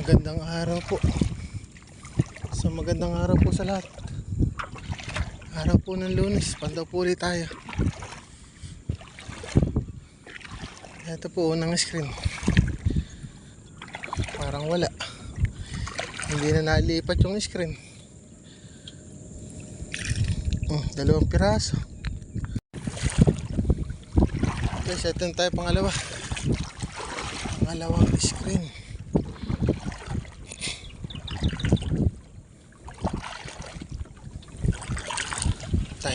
Magandang araw po. So magandang araw po sa lahat. Araw po ng lunes, pandaw po ulit tayo. Ito po unang screen. Parang wala. Hindi na nalipat yung screen. Oh, dalawang piraso. Guys, ito na tayo pangalawa. Pangalawang screen.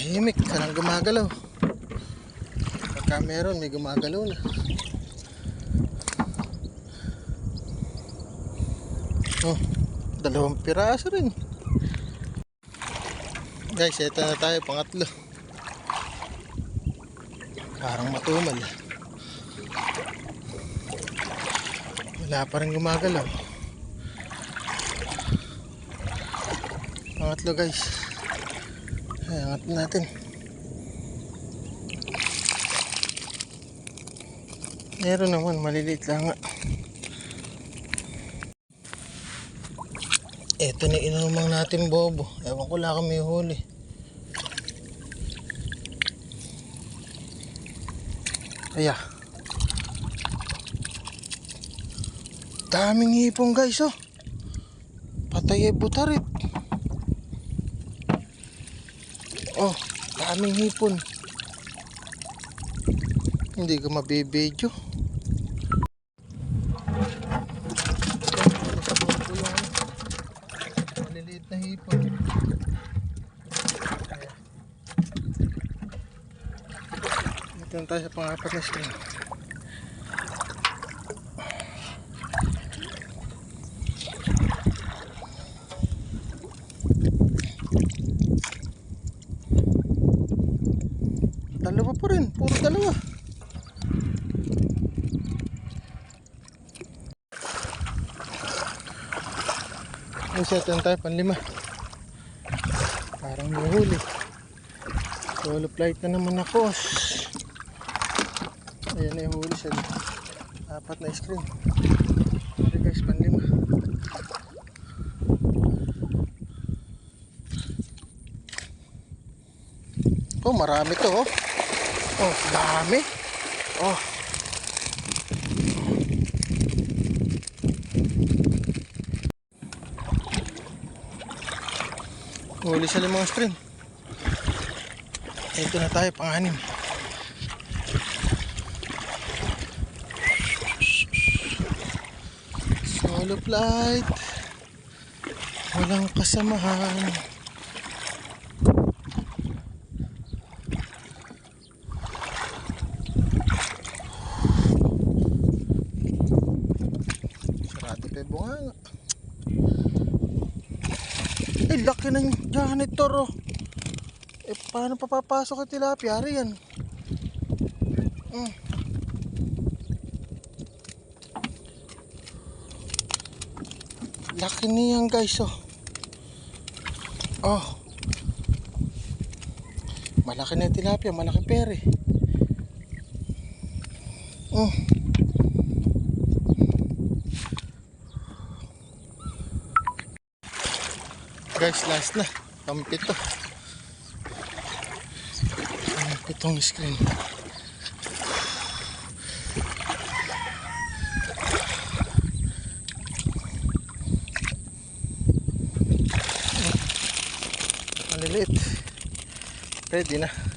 Tahimik kanang gumagalaw. Pagka meron may gumagalaw na. Oh dalawang piraso rin. Guys eto na tayo pangatlo. Parang matumal. Wala pa rin gumagalaw. Pangatlo guys angat natin. Meron naman, maliliit lang nga. Ito na inumang natin bobo. Ewan ko lang kami huli. Kaya. Daming hipong guys oh. Patay ay butarit. Oh, daming hipon. Hindi ka mabibidyo. Maliliit na hipon. Ito tayo sa pangapat na string. Dalawa pa rin, puro dalawa. Ay, set yan tayo, panlima. Parang may huli. Solo flight na naman ako. Ayan na yung huli siya. Apat na screen. Okay guys, panlima. Oh, marami to oh. Oh, dami. Oh. Huli sa limang string. Ito na tayo, pang-anim. Solo flight. Walang kasamahan. Yung bunganga. Eh, laki ng janitor oh. Eh, paano papapasok ang tilapia? Yan. Mm. Laki niyan guys oh. Oh. Malaki na tilapia, malaki pere. Oh. Guys, last na. Pampito. Pampitong screen. Maliliit. Ready na.